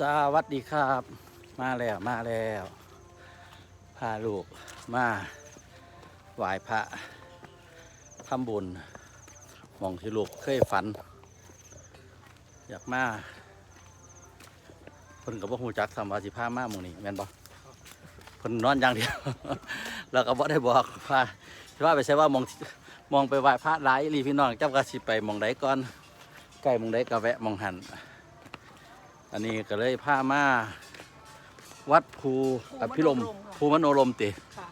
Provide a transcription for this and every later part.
สวัสดีครับ มาแล้วมาแล้วพาลูกมาไหว้พระทำบุญมองที่ลูกเคยฝัน อยากมาเพิ่นกับว่าหูจักสามวาสิพามาหมองนี้แม่นบ่เพิ่นนอนอย่างเดียว แล้วก็บ่ได้บอกพาว่าไปใช่ว่ามองมองไปไหว้พระหลายอีหลีพี่น้องเจ้าก็สิไปมองใดก่อนใกล้มองใดก็แวะมองหัน อันนี้ก็เลยพามาวัดภูอภิรมย์ภูมโนรมติค่ะ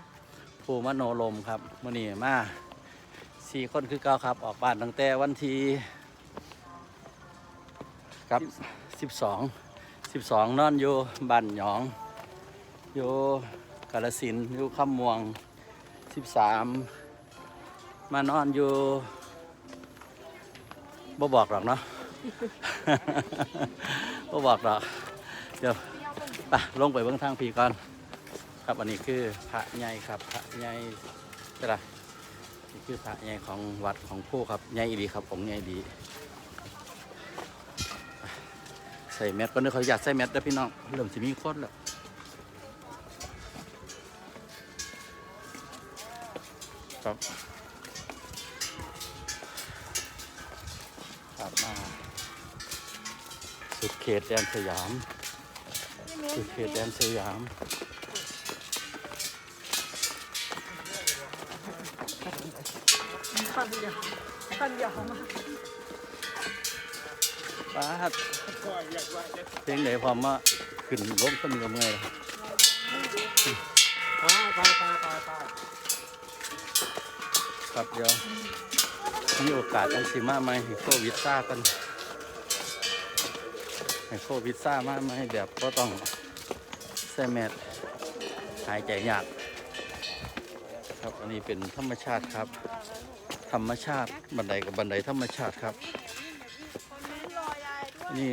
ภูมโนรมครับมื่อนี้มาสี่คนคือเก้าครับ ออกบ้านตั้งแต่วันที่ครับสิบสองสิบสองนอนอยู่บ้านหยองอยู่กาลสินธุ์อยู่คำม่วงสิบสามมานอนอยู่บ่บอกหรอกเนาะ บ่บอกหรอกเดี๋ยวไปลงไปเบื้องทางพีก่อนครับอันนี้คือพระใหญ่ครับพระใหญ่ใช่ไหมนี่คือพระใหญ่ของวัดของผู้ครับใหญ่ดีครับผมใหญ่ดี ใส่แมสก็นึกเขาอยากใส่แมสแล้วพี่น้องเริ่มจะมีคนแล้วครับมาสุด เขตแดนสยามสุดเขตแดนสยามขั้นเดียวขั้นเดียวเขามาป้าดเพลงไหนพร้อมมาขึ้นล้มก็มีกำเงยไปไปไปไปไปครับเดี๋ยวมีโอกาสอังสิมาไหมให้โควิดซ่ากัน ให้โควิดซ่ามาไหมแบบก็ต้องใส่แมสหายใจยากครับอันนี้เป็นธรรมชาติครับ ธรรมชาติบันไดกับบันไดธรรมชาติครับ นี่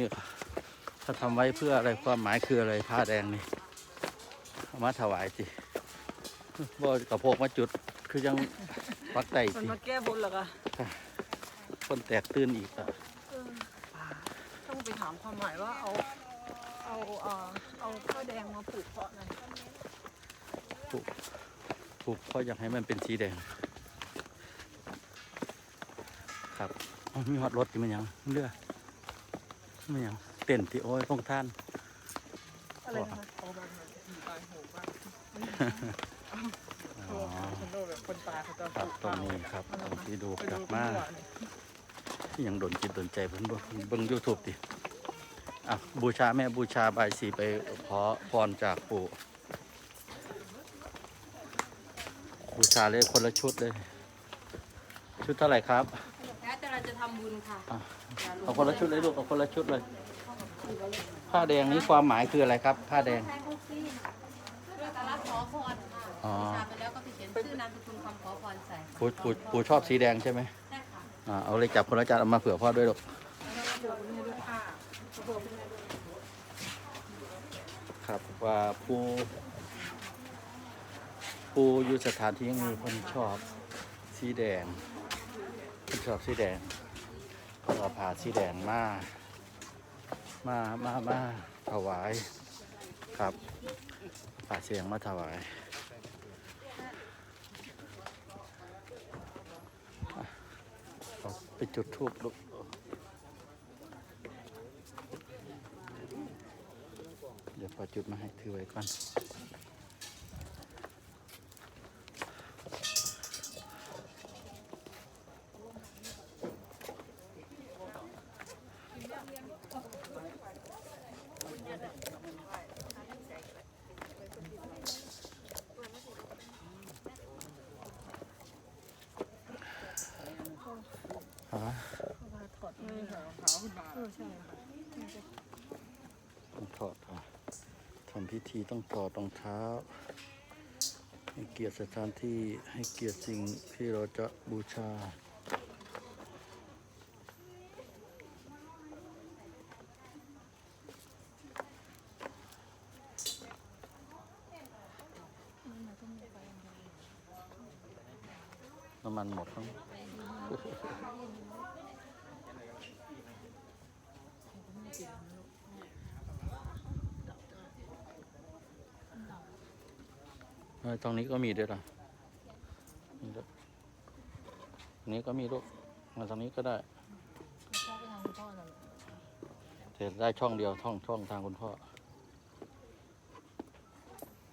เขาทำไว้เพื่ออะไรความหมายคืออะไรผ้าแดงนี่เอามาถวายสิบ่กระโพกมาจุดคือยังปักไตมันสิมาแก้บนเหรอคะคนแตกตื่นอีกอะ เออต้องไปถาม ความหมายว่าเอาเอาเอ่อเอาข้าวแดงมาผูกเพาะอะไรผูกเพราะอยากให้มันเป็นสีแดง ครับอ้าวมีฮอดรถที่มันยังเรือมันยังเต้นที่โอ้ยพงท่านอะไรนะคะโอ้บ้านที่ตายโหงบ้านอ๋อคนตาเขาจะครับตรงนี้ครับตรงที่ดูกลับมาที่ยังโดนจิตโดนใจเพิ่นเบิ่งยูทูบดิ อะบูชาแม่บูชาบายสีไปขอพรจากปู่บูชาเลยคนละชุดเลย ชุดเท่าไหร่ครับแล้วแต่เราจะทำบุญค่ะอะเอาคนละชุดเลยลูกเอาคนละชุดเลย ผ้าแดงนี้ความหมายคืออะไรครับ ผ้าแดงใช้พวกที่เรื่องการรับขอพรค่ะอ๋อ บูชาไปแล้วก็ไปเขียนชื่อนามสกุลคำขอพรใส่ค่ะปู่ปู่ปู่ชอบสีแดงใช่ไหมใช่ค่ะอ่าเอาเลยจับคนละจานเอามาเผื่อพ่อด้วยลูก ครับว่าผู้ผู้อยู่สถานที่นี้คนชอบสีแดงคนชอบสีแดงก็เอาผ่าสีแดงมามามามาถวายครับผ่าเสียงมาถวายไปจุดทูบลูกเดี๋ยวพ อจุดมาให้ถือไว้ก่อนฮะำพิธีต้องถอดรองเท้า ให้เกียรติสถานที่ให้เกียรติสิ่งที่เราจะบูชาน้ำมันหมดทั้งอ ตรงนี้ก็มีด้วยเหรอนี่ด้วยตรงนี้ก็มีลูกมาตรงนี้ก็ได้ชอบไปทางคุณพ่อนั่นแหละแต่ได้ช่องเดียวช่องช่องทางคุณพ่อ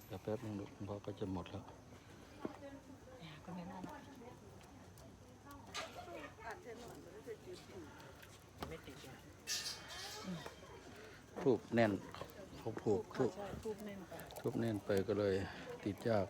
เดี๋ยวแป๊บนึงลูกคุณพ่อก็จะหมดแล้วก็ไม่น่าไม่ติดเลยทูบแน่นเขาผูกทูบใช่ทูบแน่นไปทูบแน่นไปก็เลย ติดยาก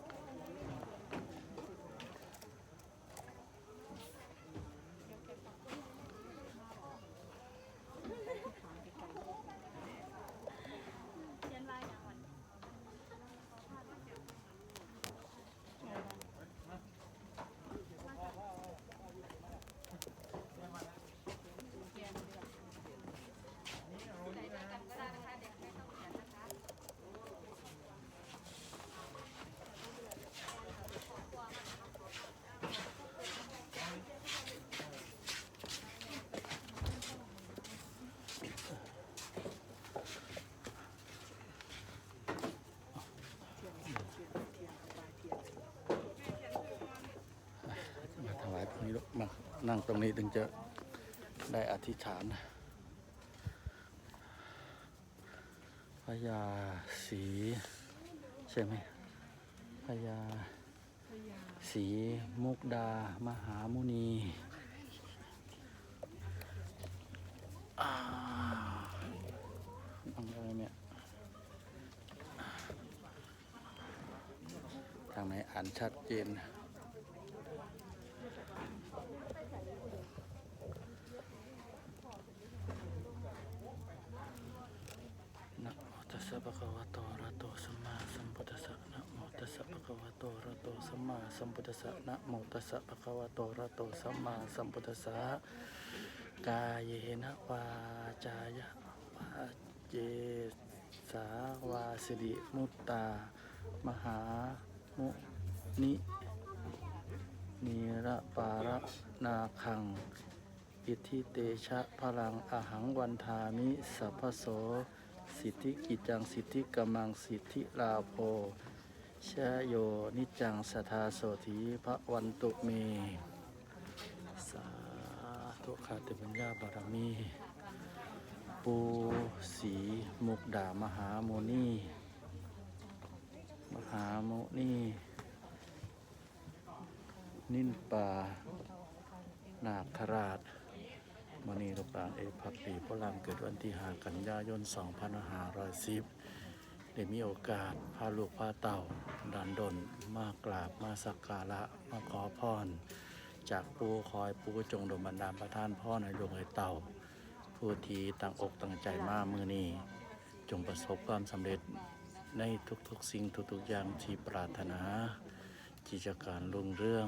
นั่งตรงนี้ถึงจะได้อธิษฐานพญาศรีใช่ไหมพญาศรีมุกดา มหามุนีอ่านั่งอะไรเนี่ย ทางไหนอ่านชัดเจน นะโมตัสสะภะคะวะโตอะระหะโตสัมมาสัมพุทธัสสะนะโมตัสสะภะคะวะ โตระโตสัมมาสัมพุทธัสสะนะโมตัสสะภะคะวะโตระโตสัมมาสัมพุทธัสสะกายเยนะวาจายะวาเจสาวาสิริมุตตามหามุนินีระปาระนาคัง อิทธิเตชะพลังอหังวันทามิสัพพโส สิทธิกิจังสิทธิกมังสิทธิลาโภ ชะโยนิจังสทาโสธีพระวันตุเม สาธุขาติปัญญาบารมี ปูสีมุกดามหาโมนีมหาโมนีนินป่านาคราชมณีรูปรางเอพักปีพลังเกิดวันที่หากันยายน 2510 ได้มีโอกาสพาลูกพาเต่าดันดนมากราบมาสักการะมาขอพร จากปูคอยปูจงดลบันดาลประทานพ่อในดวงไอเต่า ผู้ที่ตั้งอกตั้งใจมากมือนี้ จงประสบความสำเร็จในทุกๆสิ่งทุกๆอย่างที่ปรารถนากิจการรุ่งเรื่อง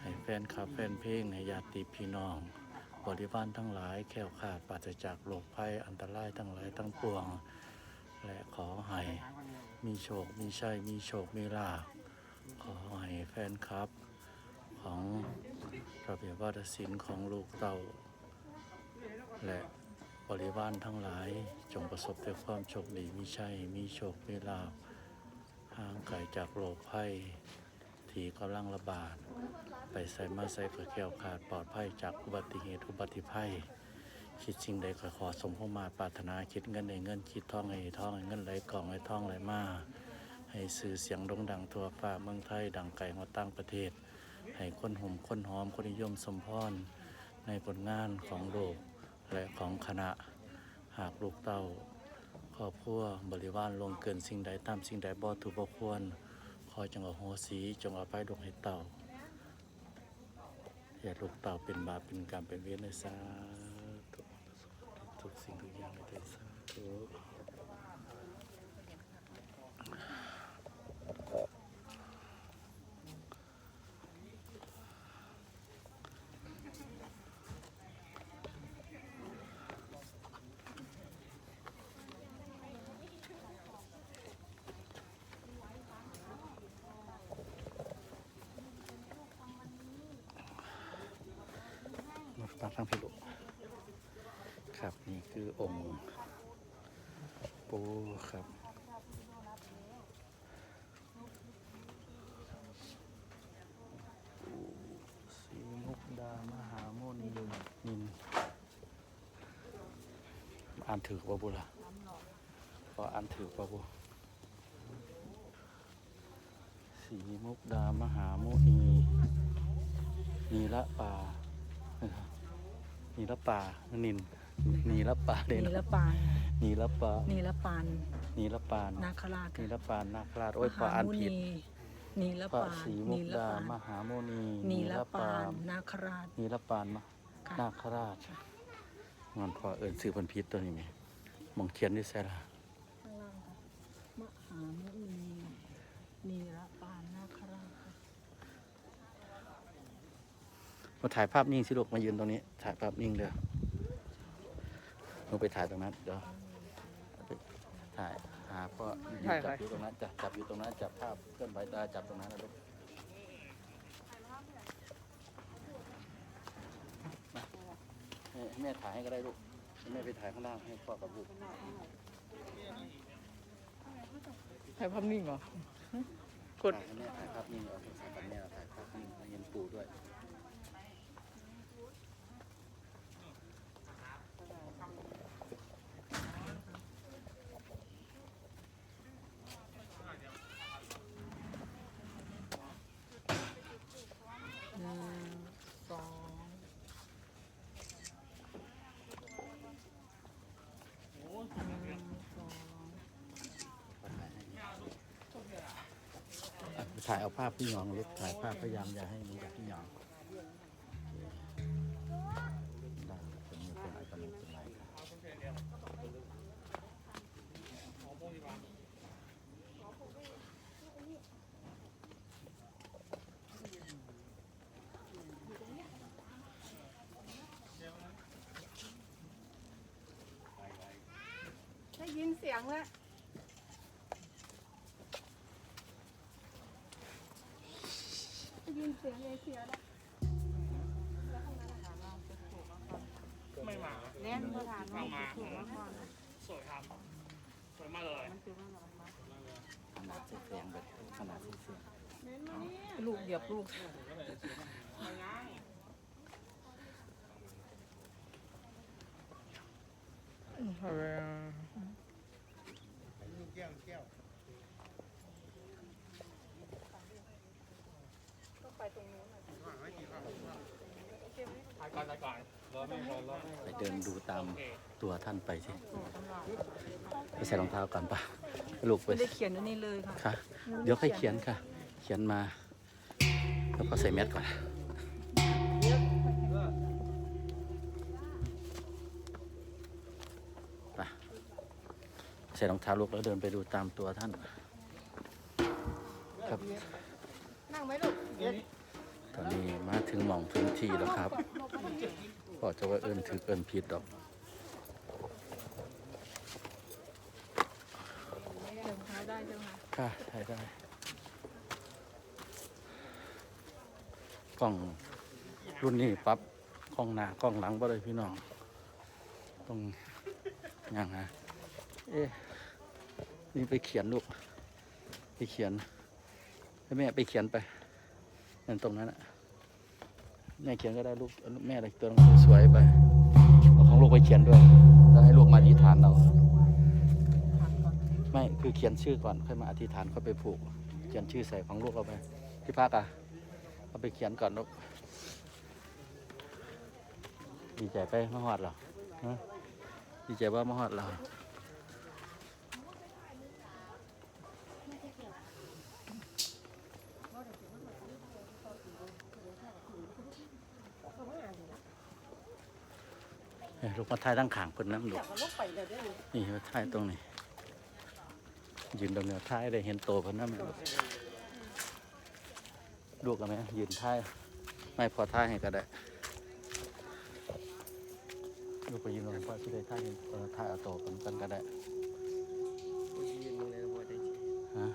ให้แฟนคลับแฟนเพลงให้ญาติพี่น้องบริวารทั้งหลายแค้วขาดปราศจากโรคภัยอันตรายทั้งหลายทั้งปวง และขอให้มีโชค มีชัย มีโชค มีลาภขอให้แฟนคลับ ของระเบียบวัฒศิลป์ของลูกเต่า และบริวารทั้งหลายจงประสบแต่ความโชคดีมีชัย มีโชค มีลาภห่างไกลจากโรคภัยที่กำลังระบาด ไปใส่มาใส่เพื่อแก้วขาดปลอดภัยจากอุบัติเหตุอุบัติภัย คิดสิ่งใดก็ขอสมพงมาปรารถนาคิดเงินในเงินคิดทองในทองให้เงินไหลกล่องให้ทองไหลมาให้สื่อเสียงโด่งดังทั่วฟ้าเมืองไทยดังไกลมาตั้งประเทศ ให้คนห่มคนหอมคนนิยมสมพรในผลงานของโลกและของคณะหากลูกเต้าครอบครัวบริวารลงเกินสิ่งใดตามสิ่งใดบ่ถูกบ่ควรขอจงอโหสีจงอภัยดวงให้เต่าอย่าลูกเต่าเป็นบาปเป็นกรรมเป็นเวรในสา ทุกสิ่งทุกอย่างในใจสาธุมาฟังทางพิลุ ครับ นี่คือองค์ปูครับสีมุกดามหาโมนีนินอ่านถือปะบุละพออ่านถือปะบุสีมุกดามหาโมนีนีละป่านีละป่านิน นีละป่าเด่นีนละปานนีละป่านีละปานนีละปานนาคราชนีละปานนาคราชโอ้ยพออ่านผิดนีละพระปานศรีมุนีกละดาปานมหาโมนีนีละปาปานนาคราช นีละปานมค่ะ นาคราชงอนพอเอิญสื่อพันพิษตัวนี้ไหมมองเขียนด้วยใช่ละข้างล่างค่ะมหามุนีนีละปานนาคราชค่ะมาถ่ายภาพนิ่งสิลูกมายืนตรงนี้ ถ่ายภาพนิ่งเด้อ ลงไปถ่ายตรงนั้นเดี๋ยวไปถ่ายหาพ่อยืนจับอยู่ตรงนั้นจับจับอยู่ตรงนั้นจับภาพเคลื่อนไหวตาจับตรงนั้นนะลูกมาให้ให้แม่ถ่ายให้ก็ได้ลูกให้แม่ไปถ่ายข้างล่างให้พ่อกับลูกถ่ายภาพนิ่งเหรอกดถ่ายให้แม่ถ่ายภาพนิ่งเอาโทรศัพท์กับแม่ถ่ายภาพนิ่งให้เห็นปู่ด้วย ถ่ายเอาภาพพี่หยองลูกถ่ายภาพพยายามอย่าให้มีแต่พี่หยองได้เป็นมือเป็นไรก็ไม่เป็นไรครับได้ยินเสียงแล้วได้ยินเสียงเลยเสียแล้วไม่มาเล่นประธานเอามาถูกมากกว่าสวยครับสวยมากเลยขนาดเสียงแบบขนาดเสียงลูกเหยียบลูกถ่ายก่อนถ่ายก่อนรอ ไม่รอรอไม่ไปเดินดูตามตัวท่านไปสิไปใส่รองเท้าก่อนปะลูกไปไม่ได้เขียนอันนี้เลยค่ะค่ะ เดี๋ยวค่อยเขียนค่ะ เขียนมา แล้วก็ใส่แมสก่อนไปใส่รองเท้าลูกแล้วเดินไปดูตามตัวท่าน ครับนั่งไหมลูกตอนนี้มาถึงหม่องพื้นที่แล้วครับ พอจะว่าเอินถือเอินผิดดอกเดินเท้าได้ใช่ไหมค่ะใช้ได้กล้องรุ่นนี้ปรับกล้องหน้ากล้องหลังบ่เลยพี่น้องต้องอย่างฮะเอ๊ะนี่ไปเขียนลูกไปเขียนให้แม่ไปเขียนไปนั่นตรงนั้นอะ แม่เขียนก็ได้ลูกแม่อะไรตัวหนังสือสวยไปเอาของลูกไปเขียนด้วย แล้วให้ลูกมาอธิษฐานเรา ไม่คือเขียนชื่อก่อนค่อยมาอธิษฐานค่อยไปผูก เขียนชื่อใส่ของลูกเราไปพี่พักอะเอาไปเขียนก่อนลูกดีใจไปมาหอดเหรอดีใจว่ามาหอดเหรา ลูกมาถ่ายตั้งขางเพิ่นน้ำลูกนี่มาถ่ายตรงนี้ยืนตรงเนี้ยท้ายได้เห็นโตเพิ่นนั่นลูกลูกกันไหมยืนท้ายไม่พอท้ายให้ก็ได้ลูกไปยืนตรงพ่อที่ได้ท้ายเห็นเออท้ายเอาโตกันกันก็ได้ฮะ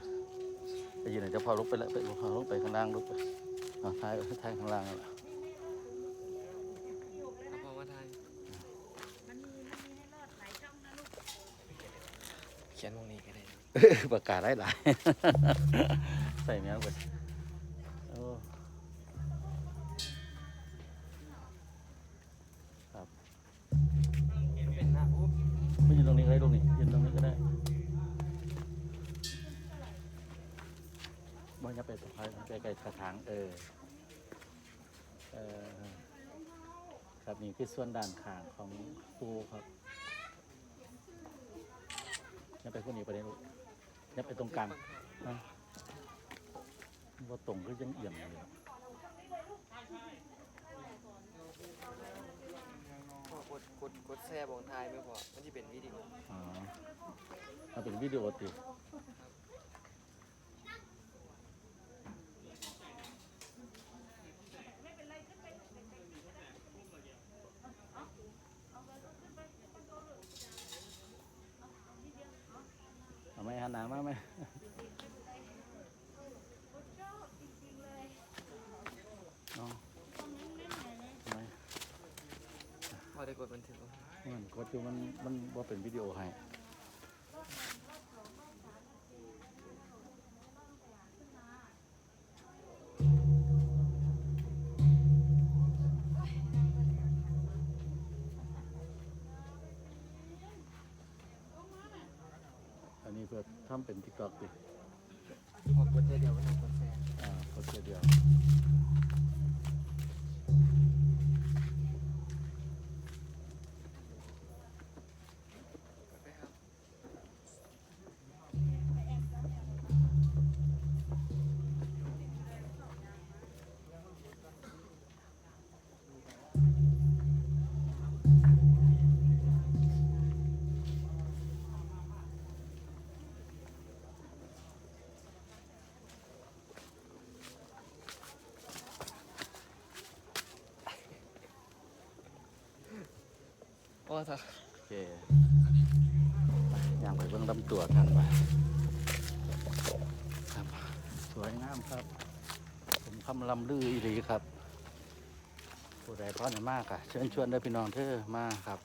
ไปยืนไหนจะพอลุกไปแล้วไปพอลุกไปข้างล่างลุกไปเอาท้ายท้ายข้างล่างนั่นแหละ ปากกาหลายหลายใส่แมวกันโครับไม่ยืนตรงนี้ก็ได้ตรงนี้ยืนตรงนี้ก็ได้บ่อย่าไปตรงใกล้ใกล้กระถางเออเออครับนี่คือส่วนด้านขางของปูครับจะไปพูดนี้ประเด็นลูก ย่าไปตรงกลางนะว่าตรงก็ยังเอี่ยมอยู่พอกดกดกดแช่บอกทายไม่พอมันจะเป็นวิดีโออ๋อเอาเป็นวิดีโอติดเอาไหมหันหน้ามาไหมเอาเอาไหมพอได้กดบันทึกบ่มันกดอยู่มันมันว่าเป็นวิดีโอให้ นนี้เพื่อทำเป็นทิกตอกดิพอกดเดียวมันต้องกดแช่อ่ากดเดียว พอสักโอเคย่างไปเบื้องลำตัวกันไปครับ สวยงามครับ ผมคำลำลืออีหลีครับผู้ใดพร้อมมากอะเชิญชวนได้พี่น้องเธอมาครับ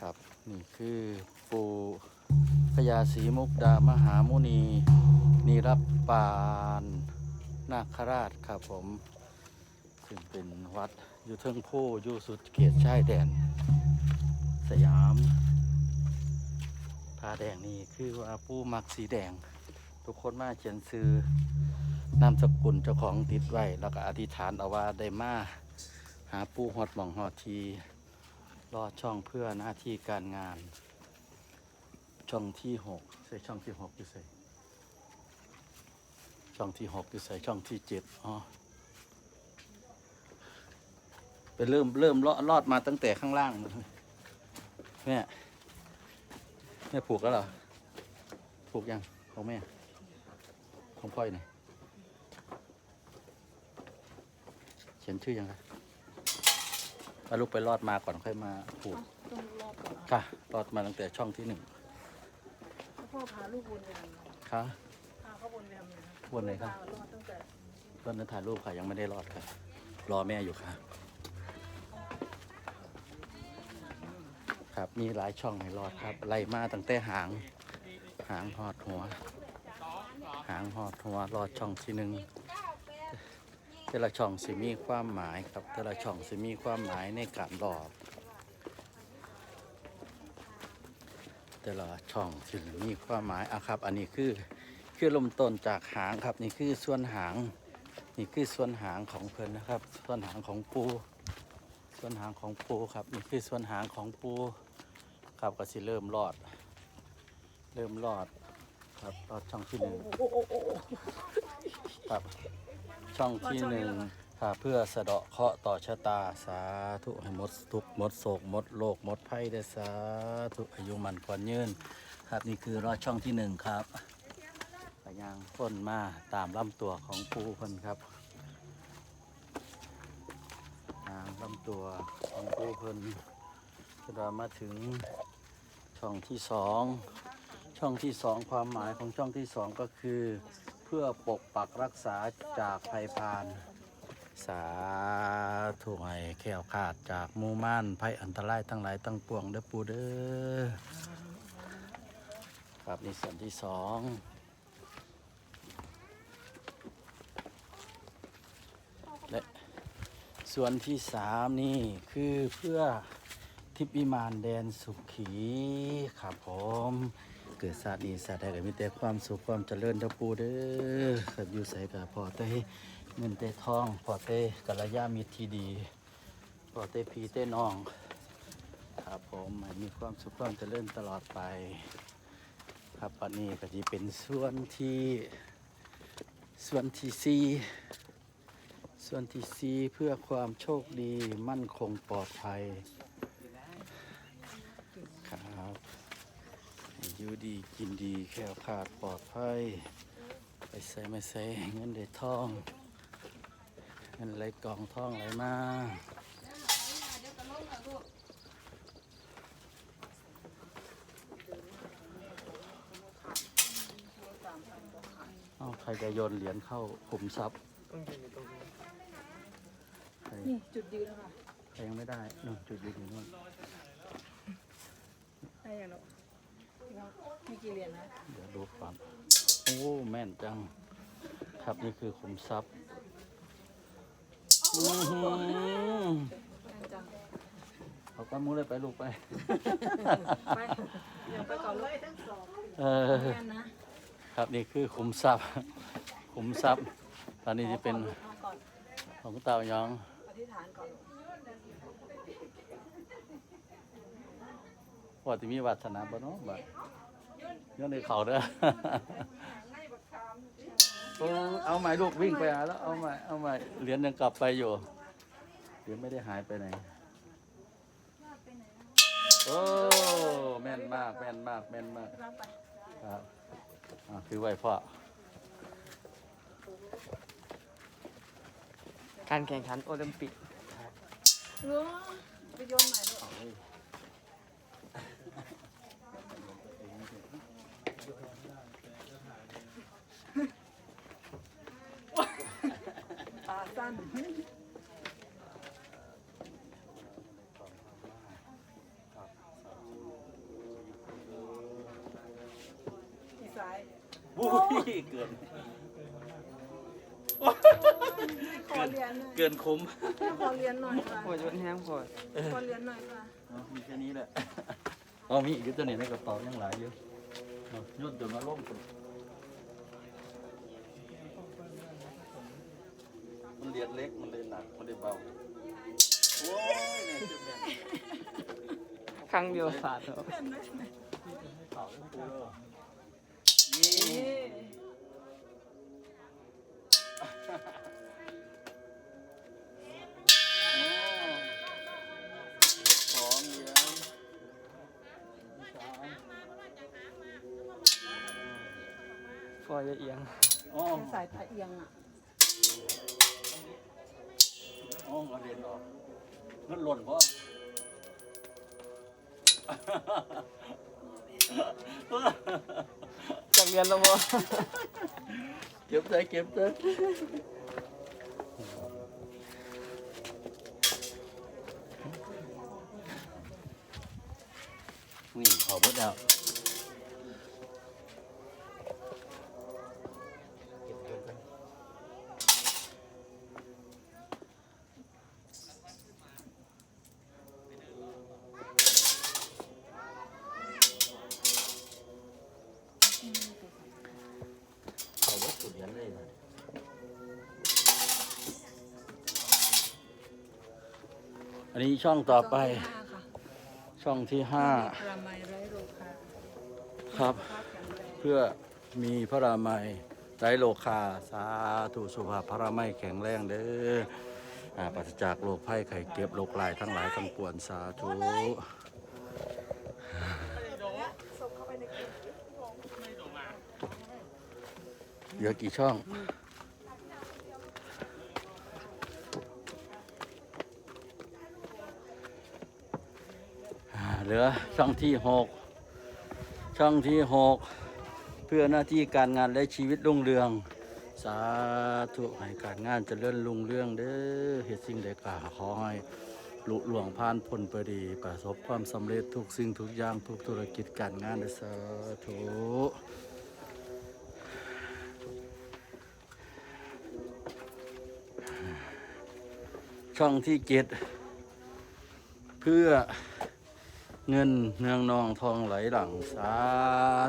ครับ นี่คือปูพญาศรีมุกดามหามุนีนิรับปานนาคราชครับผม ซึ่งเป็นวัดอยู่เทิงโพอยู่สุดเขตชายแดน สยามผ้าแดงนี่คือว่าปูมักสีแดง ทุกคนมาเขียนซื้อนามสกุลเจ้าของติดไว้ แล้วก็อธิษฐานเอาว่าได้มาหาปูหอดหมองหอดทีรอดช่องเพื่อหน้าที่การงาน ช่องที่หกใส่ช่องที่หกอยู่ใส่ช่องที่หกอยู่ใส่ช่องที่เจ็ดอ๋อไปเริ่มเริ่มลอดลอดมาตั้งแต่ข้างล่าง แม่แม่ผูกแล้วเหรอผูกยังของแม่ของพ่อยหน่อยเขียนชื่อยังคะมาลูกไปรอดมาก่อนค่อยมาผูกต้องรอบก่อนค่ะรอดมาตั้งแต่ช่องที่หนึ่งแล้วพ่อพาลูกวนไปทำไงค่ะพาเขาวนไปทำไงครับวนไหนครับพารอดตั้งแต่ ตอนนั้นถ่ายรูปค่ะยังไม่ได้รอดค่ะ รอแม่อยู่ค่ะ ครับ มีหลายช่องให้รอดครับไล่มาตั้งแต่หาง หางหอดหัว หางหอดหัวรอดช่องที่หนึ่งแต่ละช่องสิมีความหมายครับแต่ละช่องสิมีความหมายในการรอดแต่ละช่องสิมีความหมายอะครับ อันนี้คือคือลมต้นจากหางครับ นี่คือส่วนหาง นี่คือส่วนหางของเพิ่นนะครับ ส่วนหางของปู ส่วนหางของปูครับ นี่คือส่วนหางของปู ครับก็สิเริ่มรอด เริ่มรอด ครับรอดช่องที่หนึ่งครับ ช่องที่หนึ่งครับเพื่อสะเดาะเคราะห์ต่อชะตาสาธุให้หมดทุกข์หมดโศกหมดโรคหมดภัยได้สาธุอายุมันกว่ายืนครับนี่คือรอดช่องที่หนึ่งครับไปยางพ้นมาตามลำตัวของปูเพิ่นครับตามลำตัวของปูเพิ่นก็ได้มาถึง ช่องที่สองช่องที่สองความหมายของช่องที่สองก็คือ เพื่อปกปักรักษาจากภัยพานสาธุให้แขวขาดจากมูม่านภัยอันตรายทั้งหลายทั้งปวงเด้อปูเด้อครับนี่ส่วนที่สองและส่วนที่สามนี่คือเพื่อ ทิพย์วิมานแดนสุขีครับผมเกิดศาสตร์นี้ศาสตร์ใดก็มีแต่ความสุขความเจริญเด้อปูเด้อครับอยู่ใส่กับพอเต้เงินเต้ทองพอเต้กัลยามิตรที่ดีพอเต้พีเต้น้องครับผมมีความสุขความเจริญตลอดไป ครับวันนี้ก็จะเป็นส่วนที่ส่วนที่สี่ส่วนที่สี่เพื่อความโชคดีมั่นคงปลอดภัย ครับให้ อยู่ดีกินดีแคล้วคลาดปลอดภัย ไปใส่ไม่ใส่เงินได้ทองเงินไหลกล่องทองไหลมาเอาใครจะโยนเหรียญเข้าขุมทรัพย์ใครนี่จุดยืนแล้วค่ะใครยังไม่ได้นู่นจุดยืนอยู่นู่นได้ยังแล้ว มีกี่เหรียญนะเดี๋ยวดูก่อนโอ้แม่นจัง ครับนี่คือขุมทรัพย์อื้อหือแม่นจังเอาก้อนมูเลยไปลูกไป ไปเดี๋ยวไปก่อนเลยเออแม่นนะ ครับนี่คือขุมทรัพย์ ขุมทรัพย์ ตอนนี้จะเป็นเอาก่อนของเต่ายอง อธิษฐานก่อน ว่าที่มีวัฒนาบ่เนาะบ่ ย้อนในเขาเด้อเออเอาใหม่ลูกวิ่งไปหาแล้วเอาใหม่เอาใหม่เหรียญยังกลับไปอยู่เหรียญไม่ได้หายไปไหนโอ้แม่นมากแม่นมากแม่นมากรับไปครับอ่าถือไว้พ่อการแข่งขันโอลิมปิกเออไปโยนใหม่ด้วย สั้นที่ซ้ายบุ้ยเกิน ขอเรียนหน่อยเกินคุ้มขอเรียนหน่อยค่ะโอ้ยยนแห้งพอดขอเรียนหน่อยค่ะอ๋อมีแค่นี้แหละอ๋อมีอีกตัวนี้ในกระเป๋ายังหลายอยู่เอาโยนจนมาล่มพุ่น มันเหรียญเล็กมันเลยหนักมันเลยเบาโอ้ยเนี่ยจุดเนี่ยครั้งเดียวขาดแล้วเผาทั้งตัวเลยนี่นี่สองเหรียญสามฟอยจะเอียงอ๋อ เป็นสายตาเอียงอะ อ๋อเอาเรียญออกเงินหล่นเพราะจากเรียนแล้วบ่เก็บใจเก็บใจนี่ขอเบดแล้ว ช่องต่อไป ช่องที่ห้าประไมไรโรคาครับภาพแข็งแรงเพื่อมีพระรามัยไตรโลคาสาธุสุภาพพระรามัยแข็งแรงเด้ออ่าปราศจากโรคภัยไข้เจ็บโรคลายทั้งหลายทั้งปวงสาธุศพเข้าไปในเกมเหลือกี่ช่อง เหลือช่องที่หกช่องที่หกเพื่อหน้าที่การงานและชีวิตรุ่งเรือง สาธุให้การงานเจริญรุ่งเรืองเด้อเหตุสิ่งใดกาขอให้ลุหลวงผ่านพ้นไปดี ประสบความสำเร็จทุกสิ่งทุกอย่างทุกธุรกิจการงานสาธุช่องที่เจ็ดเพื่อ เงินเนืองนองทองไหลหลังสา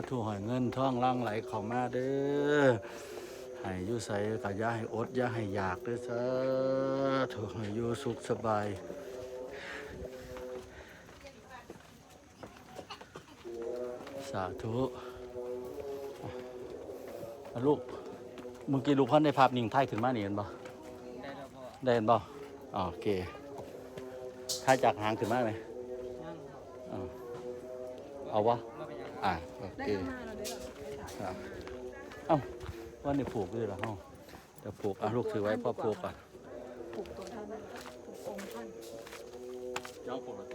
ธุให้เงินทองหลังไหลเข้ามาเด้อให้อยู่ใสก็อย่าให้อดอย่าให้อยากเด้อสาธุให้อยู่สุขสบายสาธุอะลูกเมื่อกี้ลูกพันได้ภาพนิ่งถ่ายขึ้นมานี่เห็นบ่ได้แล้วพ่อได้เห็นบ่อ๋อโอเคถ่ายจากหางขึ้นมาไหมยังอ่า เอาวะมาเป็นยังอะโอได้เคข้างหน้าเราได้หรอได้ถ่ายครับเอ้าว่านี่ผูกด้วยเหรอเฮาเดี๋ยวผูกอะลูกถือไว้พ่อผูกก่อนผูกตัวท่านผูกองค์ท่านน้องผูกแล้วเดี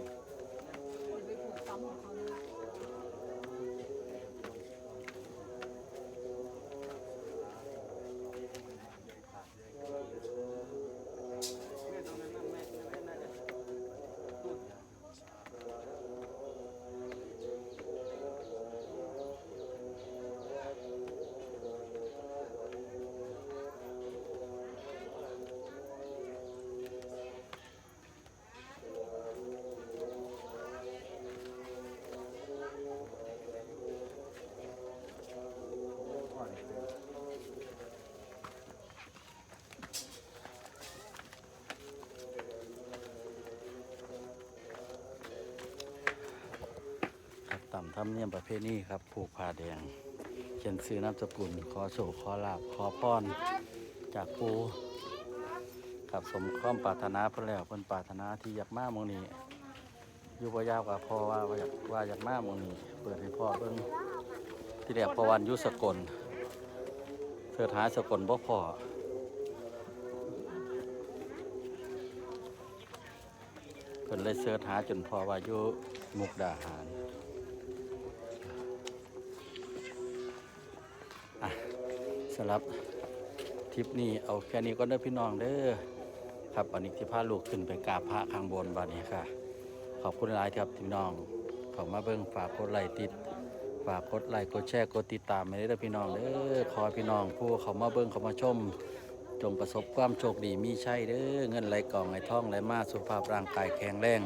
๋ยว ครับตามธรรมเนียมประเพณีครับผูกผ้าแดง เขียนซื้อนามสกุลขอโศกขอลาบขอพรจากปูกับสมความปรารถนาเพิ่นแล้วเพิ่นปรารถนาที่อยากมาหมองนี้อยู่บ่ยาวกว่าพ่อว่าว่าอยากว่าอยากมาหมองนี้เปิดให้พ่อเบิ่งที่แรกประวันยุสกลเสิร์ชหาสกลบ่พอเพิ่นเลยเสิร์ชหาจนพอว่าอยู่มุกดาหารำหรับทริปนี้เอาแค่นี้ก็ได้อพี่น้องเด้อครับวันนี้ที่พาลูกขึ้นไปกราบพระข้างบนบัดนี้ค่ะ ขอบคุณหลายครับพี่น้องเขามาเบิ่งฝากกดไลค์ติด ฝากกดไลค์กดแชร์กดติดตามไปเด้อพี่น้องเด้อขอพี่น้องผู้เขามาเบิ่งเขามาชม จงประสบความโชคดีมีชัยเด้อเงินไหลกล่องไหลท่องไหลมาสุขภาพร่างกายแข็งแรง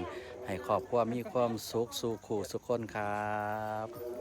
ให้ครอบครัวมีความสุขสู่ขู่สุขคนครับ